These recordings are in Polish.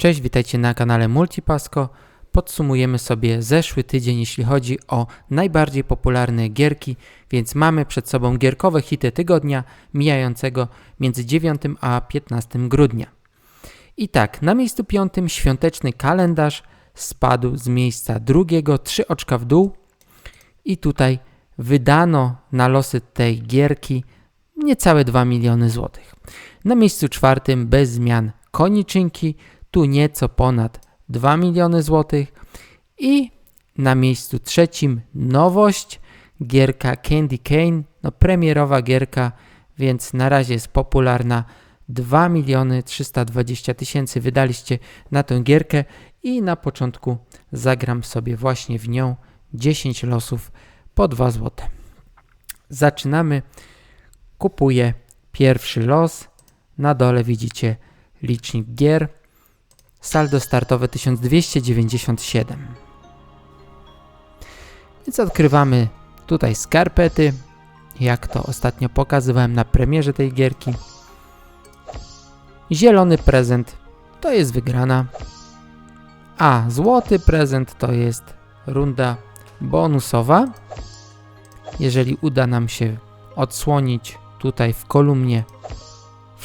Cześć, witajcie na kanale Multipasko. Podsumujemy sobie zeszły tydzień, jeśli chodzi o najbardziej popularne gierki, więc mamy przed sobą gierkowe hity tygodnia mijającego między 9 a 15 grudnia. I tak, na miejscu piątym świąteczny kalendarz spadł z miejsca drugiego, trzy oczka w dół i tutaj wydano na losy tej gierki niecałe 2 miliony złotych. Na miejscu czwartym bez zmian koniczynki, tu nieco ponad 2 miliony złotych i na miejscu trzecim nowość, gierka Candy Cane, no premierowa gierka, więc na razie jest popularna. 2 miliony 320 tysięcy wydaliście na tę gierkę i na początku zagram sobie właśnie w nią 10 losów po 2 złote. Zaczynamy. Kupuję pierwszy los. Na dole widzicie licznik gier. Saldo startowe 1297. Więc odkrywamy tutaj skarpety, jak to ostatnio pokazywałem na premierze tej gierki. Zielony prezent to jest wygrana, a złoty prezent to jest runda bonusowa. Jeżeli uda nam się odsłonić tutaj w kolumnie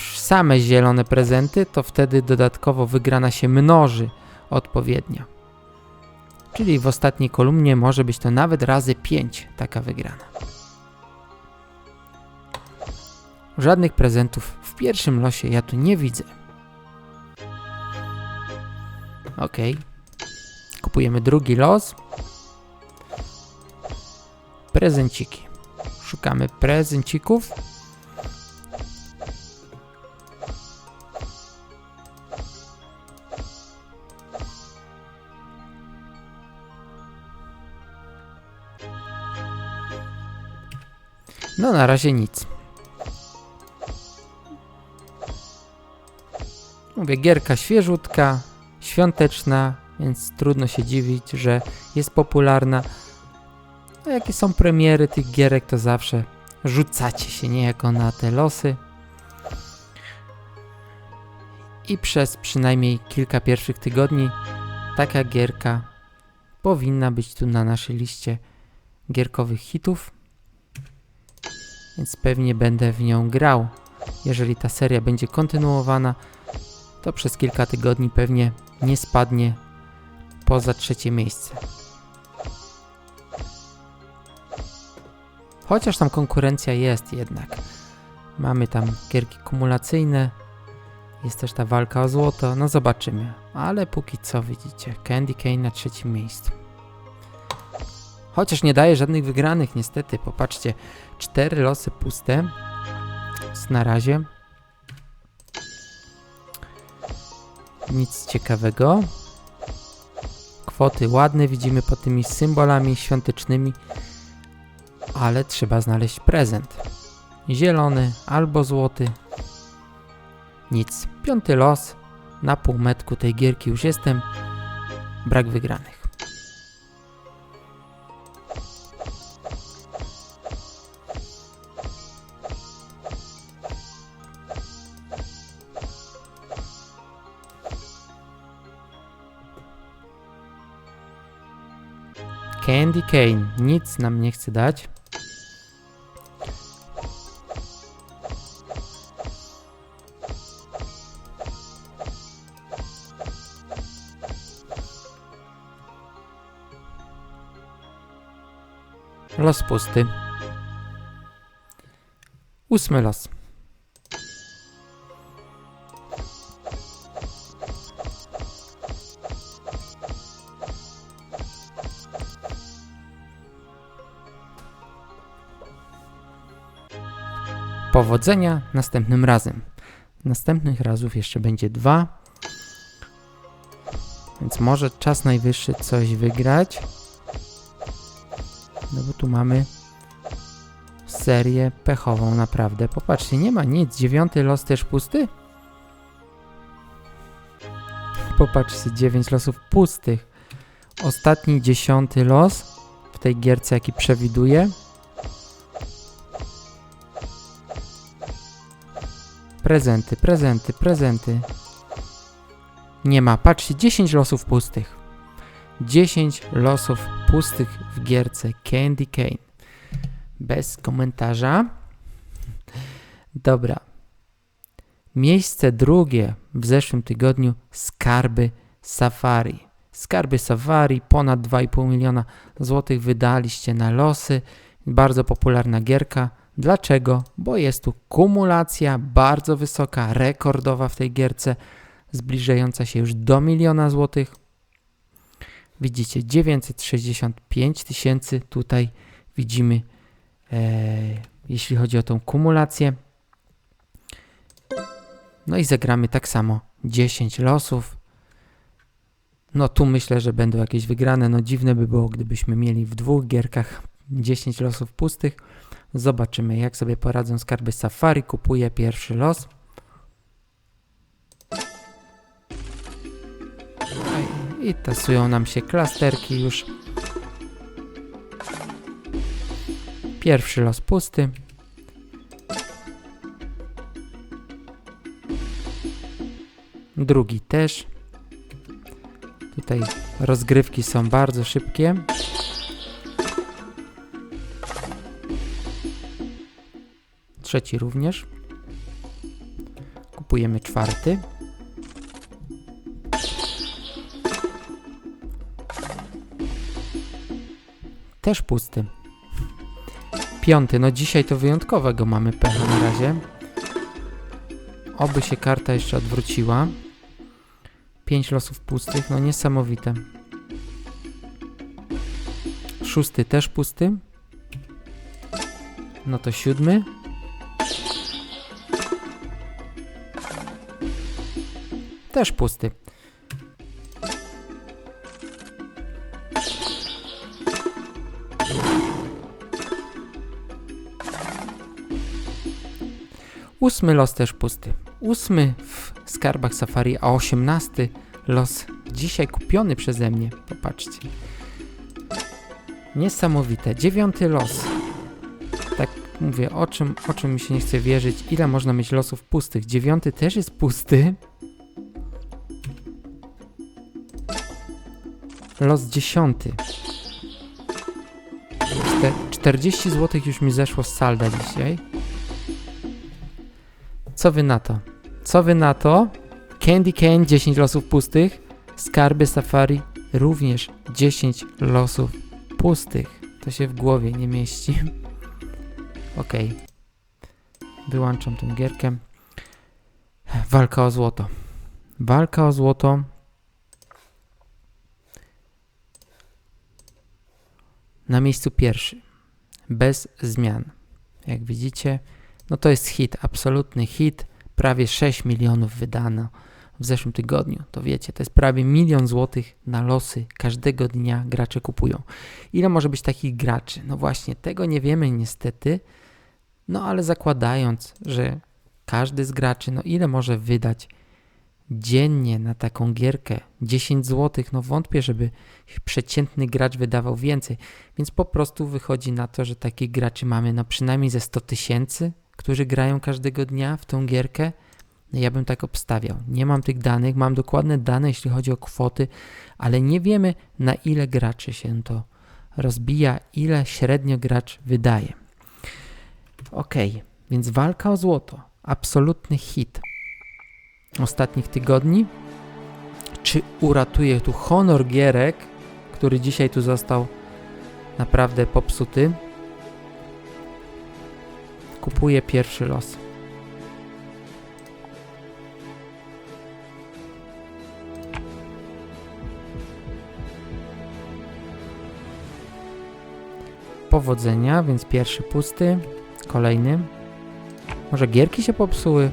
same zielone prezenty, to wtedy dodatkowo wygrana się mnoży odpowiednio. Czyli w ostatniej kolumnie może być to nawet razy 5 taka wygrana. Żadnych prezentów w pierwszym losie ja tu nie widzę. Ok. Kupujemy drugi los. Prezenciki. Szukamy prezencików. No na razie nic. Mówię, gierka świeżutka, świąteczna, więc trudno się dziwić, że jest popularna. A jakie są premiery tych gierek, to zawsze rzucacie się niejako na te losy. I przez przynajmniej kilka pierwszych tygodni taka gierka powinna być tu na naszej liście gierkowych hitów więc pewnie będę w nią grał. Jeżeli ta seria będzie kontynuowana, to przez kilka tygodni pewnie nie spadnie poza trzecie miejsce. Chociaż tam konkurencja jest jednak. Mamy tam gierki kumulacyjne, jest też ta walka o złoto, no zobaczymy. Ale póki co widzicie, Candy Cane na trzecim miejscu. Chociaż nie daje żadnych wygranych niestety, popatrzcie, cztery losy puste na razie. Nic ciekawego. Kwoty ładne, widzimy pod tymi symbolami świątecznymi, ale trzeba znaleźć prezent. Zielony albo złoty. Nic. Piąty los. Na półmetku tej gierki już jestem. Brak wygranych. Candy Cane nic nam nie chce dać. Los pusty. Ósmy los. Powodzenia następnym razem. Następnych razów jeszcze będzie dwa. Więc może czas najwyższy coś wygrać. No bo tu mamy serię pechową naprawdę. Popatrzcie, nie ma nic. Dziewiąty los też pusty? Popatrzcie, dziewięć losów pustych. Ostatni dziesiąty los w tej gierce, jaki przewiduję. Prezenty, prezenty, prezenty. Nie ma. Patrzcie, 10 losów pustych. 10 losów pustych w gierce Candy Cane. Bez komentarza. Dobra. Miejsce drugie w zeszłym tygodniu Skarby Safari. Skarby Safari, ponad 2,5 miliona złotych wydaliście na losy. Bardzo popularna gierka. Dlaczego? Bo jest tu kumulacja bardzo wysoka, rekordowa w tej gierce, zbliżająca się już do miliona złotych. Widzicie, 965 tysięcy tutaj widzimy, e, jeśli chodzi o tą kumulację. No i zagramy tak samo 10 losów. No tu myślę, że będą jakieś wygrane. No dziwne by było, gdybyśmy mieli w dwóch gierkach 10 losów pustych. Zobaczymy, jak sobie poradzą skarby Safari. Kupuję pierwszy los. I tasują nam się klasterki już. Pierwszy los pusty. Drugi też. Tutaj rozgrywki są bardzo szybkie. Trzeci również. Kupujemy czwarty. Też pusty. Piąty. No dzisiaj to wyjątkowego mamy pecha na razie. Oby się karta jeszcze odwróciła. Pięć losów pustych. No niesamowite. Szósty też pusty. No to siódmy. Też pusty. Ósmy los też pusty. Ósmy w skarbach Safari, a osiemnasty los dzisiaj kupiony przeze mnie. Popatrzcie. Niesamowite. Dziewiąty los. Tak mówię, o czym, o czym mi się nie chce wierzyć. Ile można mieć losów pustych? Dziewiąty też jest pusty. Los dziesiąty. Czte 40 zł już mi zeszło z salda dzisiaj. Co wy na to? Co wy na to? Candy Cane 10 losów pustych. Skarby Safari również 10 losów pustych. To się w głowie nie mieści. Ok. Wyłączam tę gierkę. Walka o złoto. Walka o złoto. Na miejscu pierwszy. Bez zmian. Jak widzicie, no to jest hit, absolutny hit. Prawie 6 milionów wydano w zeszłym tygodniu. To wiecie, to jest prawie milion złotych na losy każdego dnia gracze kupują. Ile może być takich graczy? No właśnie, tego nie wiemy niestety. No ale zakładając, że każdy z graczy, no ile może wydać dziennie na taką gierkę 10 zł, no wątpię, żeby przeciętny gracz wydawał więcej. Więc po prostu wychodzi na to, że takich graczy mamy no przynajmniej ze 100 tysięcy, którzy grają każdego dnia w tą gierkę. No ja bym tak obstawiał. Nie mam tych danych, mam dokładne dane, jeśli chodzi o kwoty, ale nie wiemy na ile graczy się to rozbija, ile średnio gracz wydaje. Ok, więc walka o złoto. Absolutny hit ostatnich tygodni. Czy uratuje tu honor gierek, który dzisiaj tu został naprawdę popsuty? Kupuję pierwszy los. Powodzenia, więc pierwszy pusty, kolejny. Może gierki się popsuły?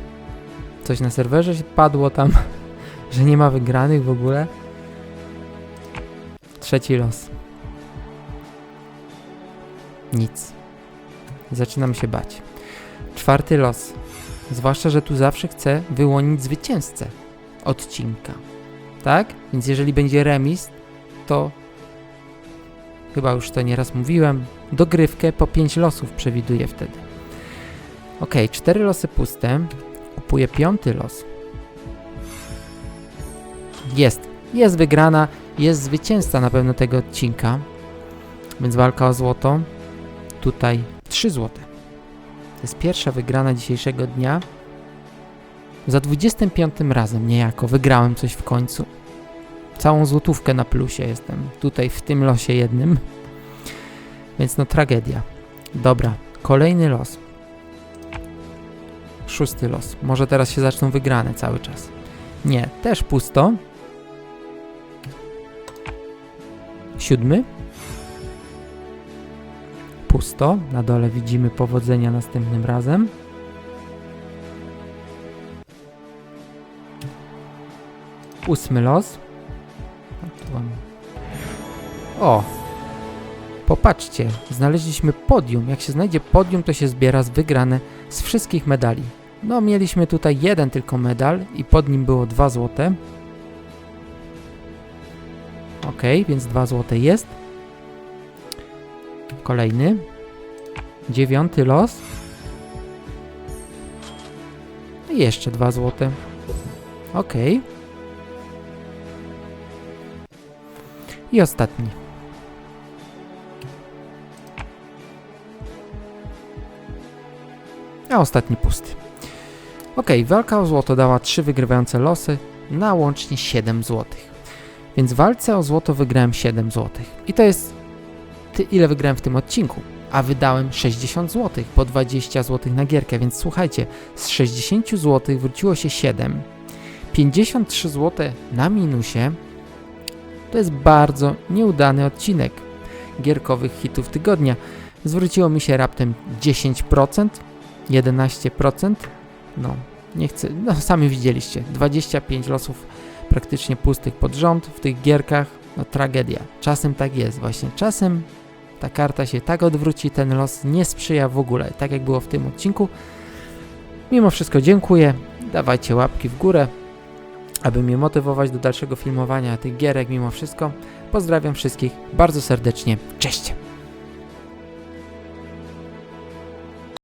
Coś na serwerze się padło tam, że nie ma wygranych w ogóle. Trzeci los. Nic. Zaczynam się bać. Czwarty los. Zwłaszcza, że tu zawsze chcę wyłonić zwycięzcę odcinka. Tak? Więc jeżeli będzie remis, to chyba już to nieraz mówiłem, dogrywkę po 5 losów przewiduję wtedy. Ok, cztery losy puste. Kupuję piąty los. jest. Jest wygrana, jest zwycięzca na pewno tego odcinka. Więc walka o złoto. Tutaj 3 złote. To jest pierwsza wygrana dzisiejszego dnia. Za 25 razem niejako wygrałem coś w końcu. Całą złotówkę na plusie jestem. Tutaj w tym losie jednym. Więc no tragedia. Dobra, kolejny los. Szósty los. Może teraz się zaczną wygrane cały czas. Nie, też pusto. Siódmy. Pusto. Na dole widzimy powodzenia następnym razem. Ósmy los. O! Popatrzcie, znaleźliśmy podium. Jak się znajdzie podium, to się zbiera z wygrane z wszystkich medali. No, mieliśmy tutaj jeden tylko medal i pod nim było dwa złote. Ok, więc dwa złote jest. Kolejny. Dziewiąty los. I jeszcze dwa złote. Ok. I ostatni. A ostatni pusty. Ok, walka o złoto dała 3 wygrywające losy na łącznie 7 złotych. Więc w walce o złoto wygrałem 7 złotych. I to jest ile wygrałem w tym odcinku. A wydałem 60 zł, po 20 zł na gierkę, więc słuchajcie, z 60 zł wróciło się 7. 53 zł na minusie. To jest bardzo nieudany odcinek gierkowych hitów tygodnia. Zwróciło mi się raptem 10%, 11%. No, nie chcę, no sami widzieliście, 25 losów praktycznie pustych pod rząd w tych gierkach, no tragedia. Czasem tak jest właśnie, czasem ta karta się tak odwróci, ten los nie sprzyja w ogóle, tak jak było w tym odcinku. Mimo wszystko dziękuję, dawajcie łapki w górę, aby mnie motywować do dalszego filmowania tych gierek mimo wszystko. Pozdrawiam wszystkich bardzo serdecznie, cześć!